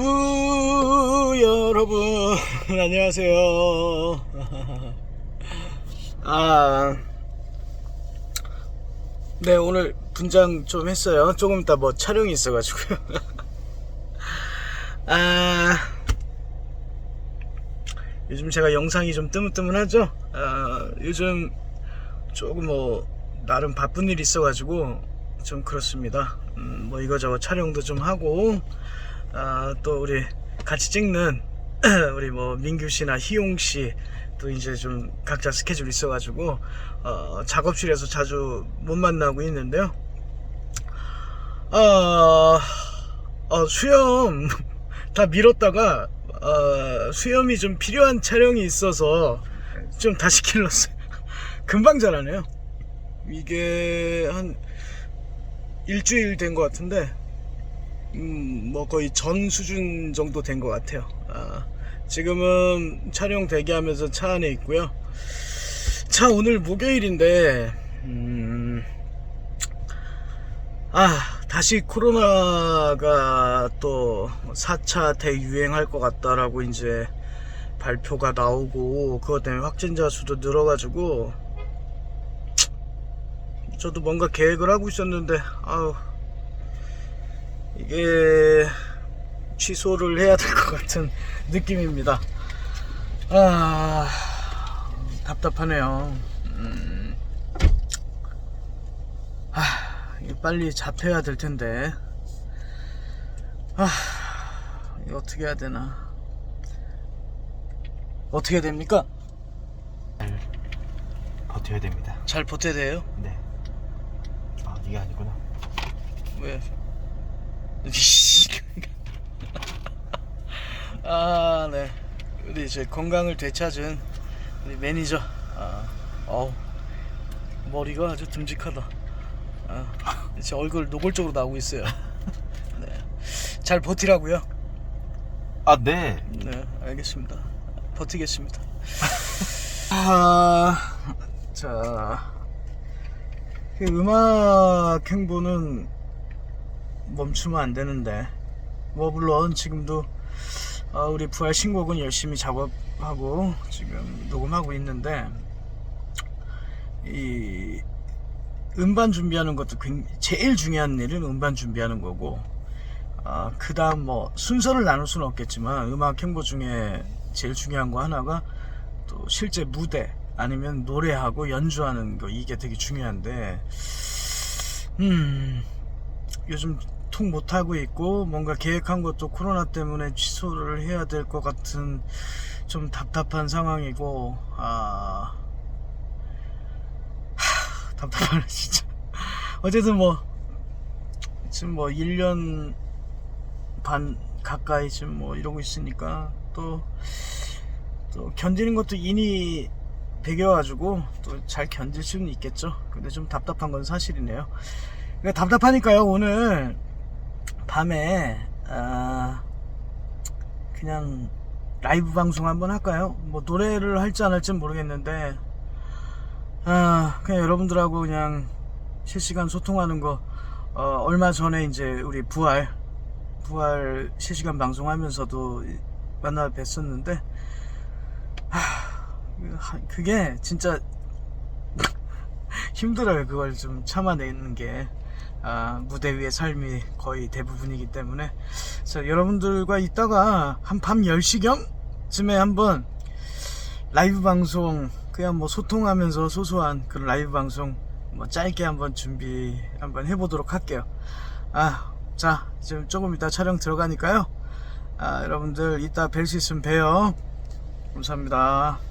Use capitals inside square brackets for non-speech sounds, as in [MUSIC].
우, 여러분, [LAUGHS] 안녕하세요. [LAUGHS] 아, 네, 오늘 분장 좀 했어요. 조금 이따 뭐 촬영이 있어가지고요. [LAUGHS] 아, 요즘 제가 영상이 좀 뜨문뜨문하죠? 아, 요즘 조금 뭐, 나름 바쁜 일이 있어가지고, 좀 그렇습니다. 음, 뭐 이거저거 촬영도 좀 하고, 아, 또 우리 같이 찍는 [CLEARS THROAT] 우리 뭐 민규 씨나 희용 씨 또 이제 좀 각자 스케줄 있어가지고 어, 작업실에서 자주 못 만나고 있는데요. 어, 어, 수염 [LAUGHS] 다 밀었다가 어, 수염이 좀 필요한 촬영이 있어서 좀 다시 길렀어요. [LAUGHS] 금방 자라네요. 이게 한 일주일 된 것 같은데 음, 뭐 거의 전 수준 정도 된 것 같아요. 아, 지금은 촬영 대기하면서 차 안에 있고요. 차 오늘 목요일인데, 음, 아, 다시 코로나가 또 4차 대유행할 것 같다라고 이제 발표가 나오고, 그것 때문에 확진자 수도 늘어가지고, 저도 뭔가 계획을 하고 있었는데, 아우, 이게 취소를 해야 될 것 같은 느낌입니다. 아 답답하네요. 음, 아 빨리 잡혀야 될 텐데. 아 이거 어떻게 해야 되나? 어떻게 해야 됩니까? 버텨야 됩니다. 잘 버텨야 돼요? 네. 아 이게 아니구나. 왜? [LAUGHS] 아, 네. 우리 이제 건강을 되찾은 우리 매니저. 아, 어우. 머리가 아주 듬직하다. 아, 제 얼굴 노골적으로 나오고 있어요. [LAUGHS] 네. 잘 버티라고요. 아 네. 네, 알겠습니다. 버티겠습니다. [LAUGHS] 아, 자, 그 음악 행보는 멈추면 안 되는데, 뭐 물론 지금도 아, 우리 부활 신곡은 열심히 작업하고 지금 녹음하고 있는데, 이 음반 준비하는 것도 굉- 제일 중요한 일은 음반 준비하는 거고, 아, 그 다음 뭐 순서를 나눌 수는 없겠지만 음악 행보 중에 제일 중요한 거 하나가 또 실제 무대 아니면 노래하고 연주하는 거 이게 되게 중요한데 음 요즘 통 못하고 있고 뭔가 계획한 것도 코로나 때문에 취소를 해야 될 것 같은 좀 답답한 상황이고 아 하, 답답하네 [LAUGHS] 진짜 어쨌든 뭐 지금 뭐 1년 반 가까이 지금 뭐 이러고 있으니까 또, 또 견디는 것도 인이 배겨가지고 또 잘 견딜 수는 있겠죠. 근데 좀 답답한 건 사실이네요. 그러니까 답답하니까요, 오늘 밤에, 아, 그냥 라이브 방송 한번 할까요? 뭐 노래를 할지 안 할지 모르겠는데, 아, 그냥 여러분들하고 그냥 실시간 소통하는 거, 어, 얼마 전에 이제 우리 부활, 부활 실시간 방송하면서도 만나 뵀었는데 하, 그게 진짜 [LAUGHS] 힘들어요 그걸 좀 참아내는 게 아, 무대 위의 삶이 거의 대부분이기 때문에 그래서 여러분들과 있다가 한 밤 10시경쯤에 한번 라이브 방송 그냥 뭐 소통하면서 소소한 그런 라이브 방송 뭐 짧게 한번 준비 한번 해보도록 할게요 아, 자, 지금 조금 이따 촬영 들어가니까요. 아, 여러분들 이따 뵐 수 있으면 봬요. 감사합니다.